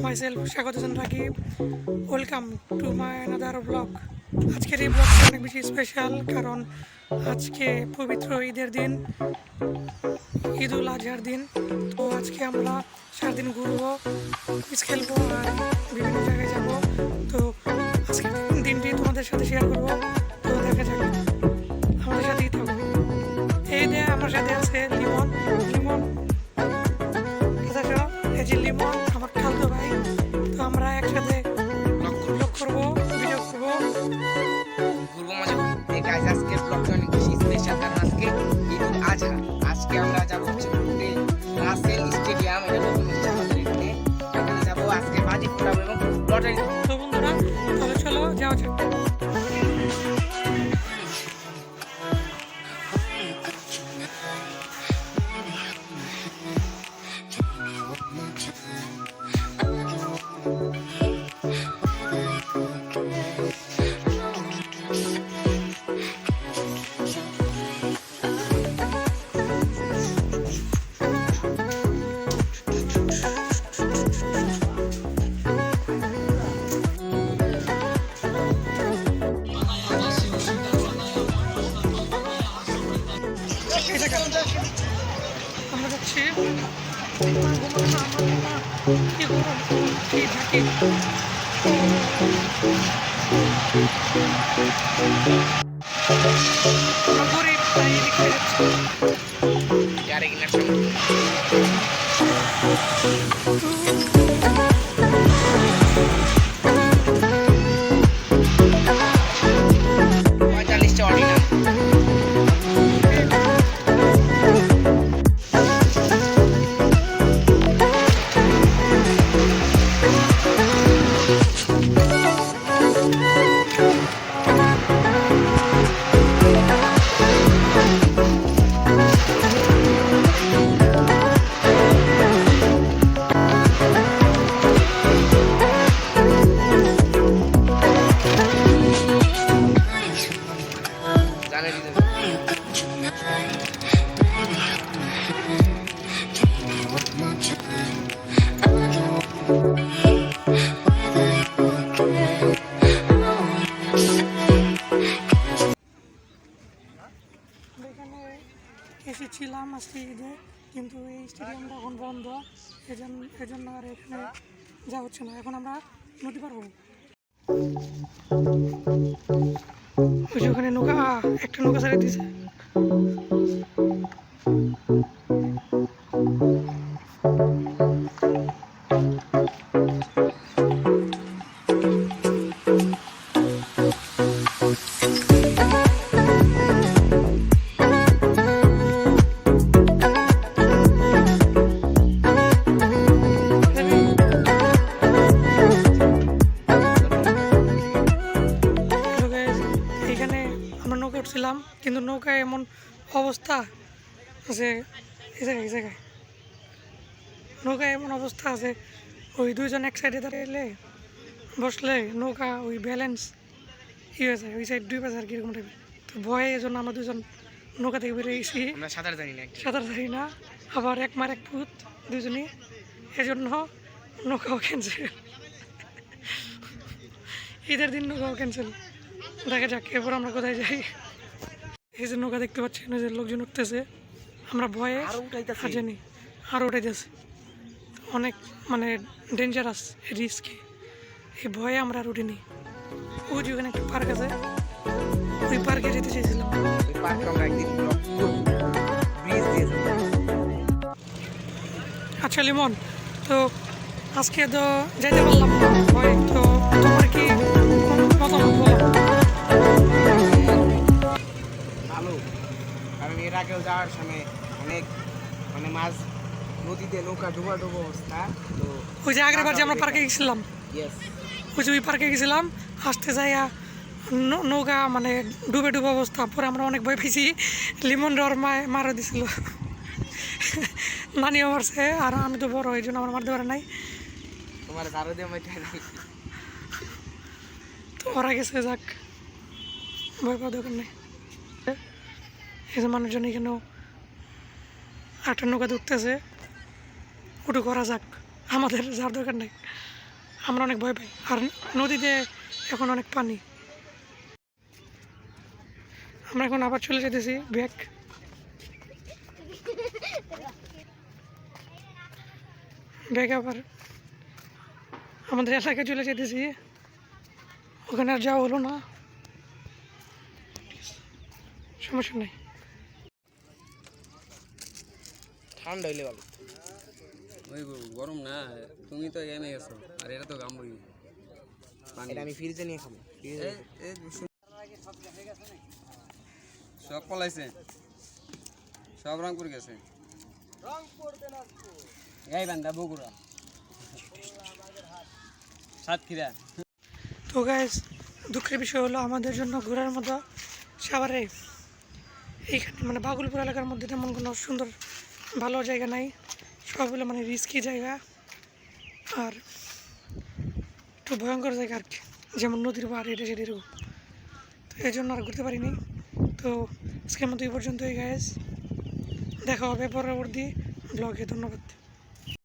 Myself স্বাগত Rakib welcome to my another blog আজকের এই ব্লগটা অনেক বেশি স্পেশাল কারণ আজকে পবিত্র ঈদের দিন ঈদ উল আজহার দিন। তো আজকে আমরা সারাদিন ঘুরবো কুইজ খেলব আর বিভিন্ন জায়গায় যাব। তো আজকে দিনটি তোমাদের সাথে শেয়ার করব। তো দেখা যাক, আমাদের সাথেই থাকব এই দিয়ে আমার সাথে আছে আমরা যাচ্ছি। গরিব তাই এদিক যাচ্ছি। এখানে এসেছিলাম আজকে ঈদে, কিন্তু এই স্টেডিয়ামটা এখন বন্ধ। এজন্য এজন্য আর এখানে যা হচ্ছে না। এখন আমরা নদী পার হব। ওই যে ওখানে নৌকা একটা নৌকা ছেড়ে দিয়েছে উঠছিলাম কিন্তু নৌকায় এমন অবস্থা যে এই জায়গায় এই জায়গায়। নৌকায় এমন অবস্থা আছে ওই দুইজন এক সাইডে দাঁড়াইলে বসলে নৌকা ওই ব্যালেন্স ই হয়ে যায় ওই সাইড দুই পাশে আর কীরকম টাইপের তো ভয়ে এই জন্য আমরা দুজন নৌকা থেকে বেরিয়ে গেছি সাঁতার জানি না সাঁতার জানি না আবার এক মার এক পুত দুজনই এজন্য নৌকাও ক্যান্সেল ঈদের দিন নৌকাও ক্যান্সেল দেখা যাক এরপর আমরা কোথায় যাই। এই যে নৌকা দেখতে পাচ্ছি না যে লোকজন উঠতেছে। আমরা ভয়ে জানি আরও উঠাইতেছে। অনেক মানে ডেঞ্জারাস রিস্কি এই ভয়ে আমরা আর উঠিনি। ওই যে ওখানে একটা পার্ক আছে। ওই পার্কে যেতে চাইছিলাম। আচ্ছা লিমন তো আজকে তো যেতে পারলাম না। ভয় তো তোমার কি মতামত এর আগেও যাওয়ার সময় অনেক মানে মাছ নদীতে নৌকা ডুবা ডুবো অবস্থা তো ওই যে আগের বার যে আমরা পার্কে গেছিলাম। ওই যে ওই পার্কে গেছিলাম আসতে যাইয়া নৌকা মানে ডুবে ডুবে অবস্থা পরে আমরা অনেক ভয় পেয়েছি। লিমন ডর মায় মারা দিছিল। নানিও মারছে আর আমি তো বড় এই জন্য আমার মারতে পারে নাই। তোমার ধারো দিয়ে মাইটা তো ওরা গেছে যাক। ভয় পাওয়া দরকার নেই। যে মানুষজন এখানেও আটটা নৌকাতে উঠতেছে উঠু করা যাক, আমাদের যার দরকার নেই। আমরা অনেক ভয় পাই, আর নদীতে এখন অনেক পানি। আমরা এখন আবার চলে যেতেছি ব্যাগ ব্যাগ আবার আমাদের এলাকায় চলে যেতেছি ওখানে আর যাওয়া হলো না। সমস্যা নেই। ঠান্ডা হইলে ভালো। ওই গরম না তুমি তো এনে গেছো আর এটা তো গাম্বই পানি। এটা আমি ফ্রিজে নিয়ে খাব সব পলাইছে? সব রংপুর গেছে? এই বান্দা বগুড়া। সাতক্ষীরা। তো গাইজ দুঃখের বিষয় হলো আমাদের জন্য ঘোরার মতো সাভারে এইখানে মানে বাগুলপুর এলাকার মধ্যে তেমন কোনো সুন্দর ভালো জায়গা নাই, সবগুলো মানে রিস্কি জায়গা। আর একটু ভয়ঙ্কর জায়গা আর কি, যেমন নদীর পাহাড় এটা সেটা এরকম। তো এই জন্য আর ঘুরতে পারিনি। তো আজকের মতো এই পর্যন্তই গায়েস দেখা হবে পরবর্তী ব্লগে ধন্যবাদ।